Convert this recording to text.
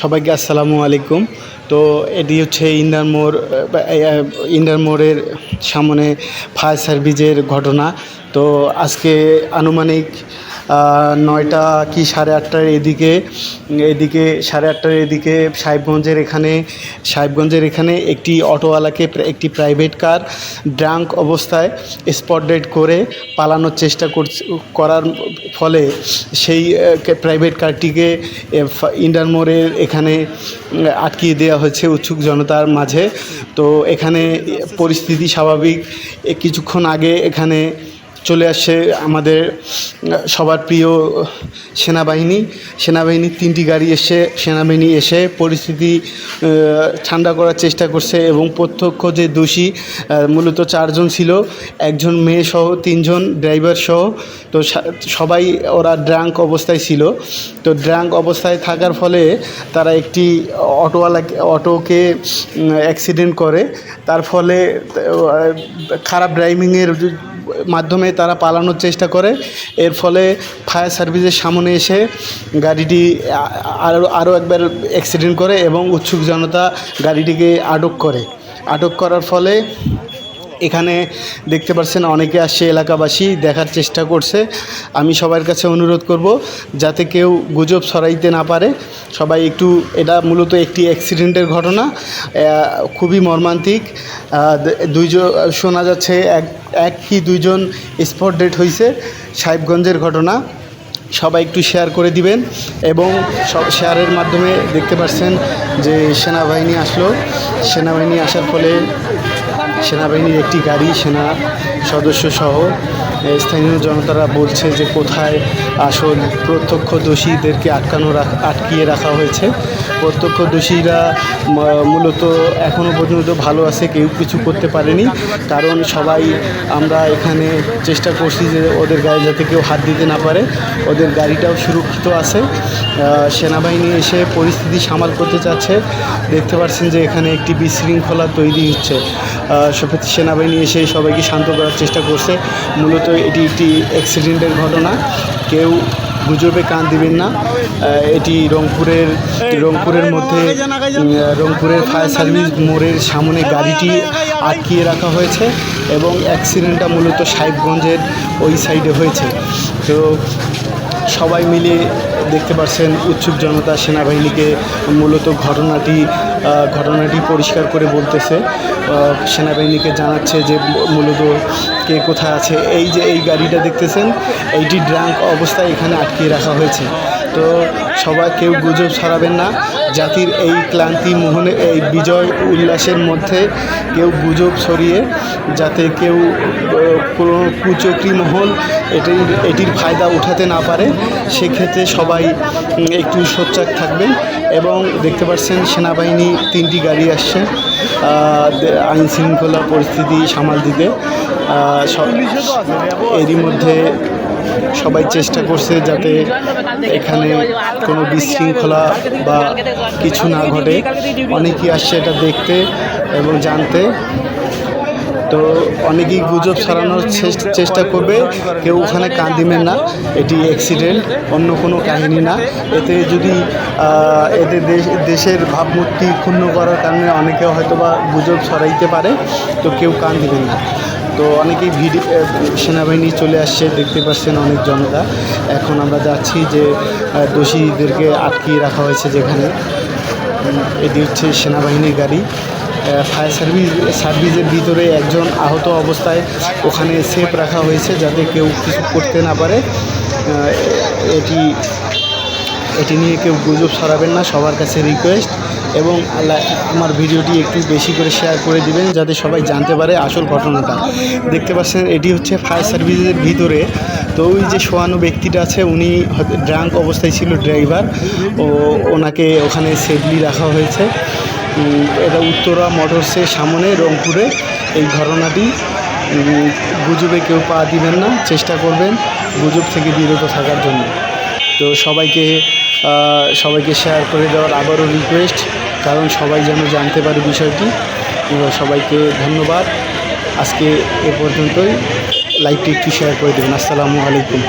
সবাইকে আসসালামু আলাইকুম। তো এটি হচ্ছে ইন্দার মোড় ইন্দার মোড়ের সামনে ফায়ার সার্ভিসের ঘটনা। তো আজকে আনুমানিক নয়টা কি সাড়ে আটটার এদিকে এদিকে সাড়ে আটটার এদিকে সাহেবগঞ্জের এখানে সাহেবগঞ্জের এখানে একটি অটোওয়ালাকে একটি প্রাইভেট কার ড্রাঙ্ক অবস্থায় স্পট ডেট করে পালানোর চেষ্টা করার ফলে সেই প্রাইভেট কারটিকে ইন্ডার মোড়ের এখানে আটকিয়ে দেওয়া হয়েছে উৎসুক জনতার মাঝে। তো এখানে পরিস্থিতি স্বাভাবিক। কিছুক্ষণ আগে এখানে চলে আসছে আমাদের সবার প্রিয় সেনাবাহিনী। সেনাবাহিনীর তিনটি গাড়ি এসে, সেনাবাহিনী এসে পরিস্থিতি ঠান্ডা করার চেষ্টা করছে এবং প্রত্যক্ষ যে দোষী মূলত চারজন ছিল। একজন মেয়ে সহ তিনজন ড্রাইভার সহ। তো সবাই ওরা ড্রাঙ্ক অবস্থায় ছিল। তো ড্রাঙ্ক অবস্থায় থাকার ফলে তারা একটি অটোওয়ালা, অটোকে অ্যাক্সিডেন্ট করে। তার ফলে খারাপ ড্রাইভিংয়ের মাধ্যমে তারা পালানোর চেষ্টা করে। এর ফলে ফায়ার সার্ভিসের সামনে এসে গাড়িটি আরও আরও একবার অ্যাক্সিডেন্ট করে এবং উৎসুক জনতা গাড়িটিকে আটক করে। আটক করার ফলে এখানে দেখতে পাচ্ছেন অনেকে আসছে এলাকাবাসী, দেখার চেষ্টা করছে। আমি সবার কাছে অনুরোধ করব, যাতে কেউ গুজব ছড়াইতে না পারে। সবাই একটু, এটা মূলত একটি অ্যাক্সিডেন্টের ঘটনা খুবই মর্মান্তিক। দুইজন, শোনা যাচ্ছে এক এক কি দুইজন স্পট ডেট হয়েছে সাহেবগঞ্জের ঘটনা। সবাই একটু শেয়ার করে দিবেন এবং সব শেয়ারের মাধ্যমে দেখতে পাচ্ছেন যে সেনাবাহিনী আসলো। সেনাবাহিনী আসার ফলে সেনাবাহিনীর একটি গাড়ি সেনা সদস্য সহ স্থানীয় জনতারা বলছে যে কোথায় আসল প্রত্যক্ষ দোষীদেরকে আটকানো আটকিয়ে রাখা হয়েছে। প্রত্যক্ষ দোষীরা মূলত এখনও পর্যন্ত ভালো আছে, কেউ কিছু করতে পারেনি। কারণ সবাই আমরা এখানে চেষ্টা করছি যে ওদের গায়ে যাতে কেউ হাত দিতে না পারে। ওদের গাড়িটাও সুরক্ষিত আছে। সেনাবাহিনী এসে পরিস্থিতি সামাল করতে চাচ্ছে। দেখতে পাচ্ছেন যে এখানে একটি বিশৃঙ্খলা তৈরি হচ্ছে। সেনাবাহিনী এসে সবাইকে শান্ত করার চেষ্টা করছে। মূলত এটি একটি অ্যাক্সিডেন্টের ঘটনা। কেউ গুজবে, কান দিবেন না। এটি রংপুরের রংপুরের মধ্যে রংপুরের ফায়ার সার্ভিস মোড়ের সামনে গাড়িটি আটকিয়ে রাখা হয়েছে এবং অ্যাক্সিডেন্টটা মূলত সাহেবগঞ্জের ওই সাইডে হয়েছে। তো সবাই মিলে দেখতে পাচ্ছেন উৎসুক জনতা সেনাবাহিনীকে মূলত ঘটনাটি ঘটনাটি পরিষ্কার করে বলতেছে। সেনাবাহিনীকে জানাচ্ছে যে মূলত কে কোথায় আছে। এই যে এই গাড়িটা দেখতেছেন, এইটি ড্রাঙ্ক অবস্থায় এখানে আটকিয়ে রাখা হয়েছে। তো সবাই কেউ গুজব ছড়াবেন না। জাতির এই ক্লান্তি মোহনে, এই বিজয় উল্লাসের মধ্যে কেউ গুজব ছড়িয়ে, যাতে কেউ কোনো কুচক্রি মহল এটির এটির ফায়দা উঠাতে না পারে, সেক্ষেত্রে সবাই একটু সোচ্চার থাকবেন। এবং দেখতে পাচ্ছেন সেনাবাহিনী তিনটি গাড়ি আসছে আইন শৃঙ্খলা পরিস্থিতি সামাল দিতে। এরই মধ্যে সবাই চেষ্টা করছে যাতে এখানে কোনো বিশৃঙ্খলা বা কিছু না ঘটে। অনেকেই আসছে এটা দেখতে এবং জানতে। তো অনেকেই গুজব ছড়ানোর চেষ্টা করবে। কেউ ওখানে কান দিবেন না, এটি অ্যাক্সিডেন্ট অন্য কোনো কাহিনী না। এতে যদি এতে দেশ দেশের ভাবমূর্তি ক্ষুণ্ণ করার কারণে অনেকে হয়তো বা গুজব ছড়াইতে পারে, তো কেউ কান দিবেন না। তো অনেকেই ভিডিও সেনাবাহিনী চলে আসছে, দেখতে পাচ্ছেন অনেক জনতা। এখন আমরা যাচ্ছি যে দোষীদেরকে আটকিয়ে রাখা হয়েছে যেখানে। এটি হচ্ছে সেনাবাহিনীর গাড়ি। ফায়ার সার্ভিস, সার্ভিসের ভিতরে একজন আহত অবস্থায় ওখানে সেফ রাখা হয়েছে যাতে কেউ কিছু করতে না পারে। এটি এটি নিয়ে কেউ গুজব ছড়াবেন না, সবার কাছে রিকোয়েস্ট এবং আমার ভিডিওটি একটু বেশি করে শেয়ার করে দিবেন যাতে সবাই জানতে পারে আসল ঘটনাটা। দেখতে পাচ্ছেন, এটি হচ্ছে ফায়ার সার্ভিসের ভিতরে। তো ওই যে শোয়ানো ব্যক্তিটা আছে, উনি ড্রাঙ্ক অবস্থায় ছিল ড্রাইভার ও ওনাকে ওখানে সেফলি রাখা হয়েছে। এটা উত্তরা মোটরসের সামনে রংপুরে। এই ঘটনাটি গুজবে কেউ পা দিবেন না, চেষ্টা করবেন গুজব থেকে বিরত থাকার জন্য। তো সবাইকে সবাইকে শেয়ার করে দেওয়ার আবারও রিকোয়েস্ট কারণ সবাই যেন জানতে পারে বিষয়টি। সবাইকে ধন্যবাদ। আজকে এ পর্যন্তই। লাইভটি একটু শেয়ার করে দেবেন। আসসালামু আলাইকুম।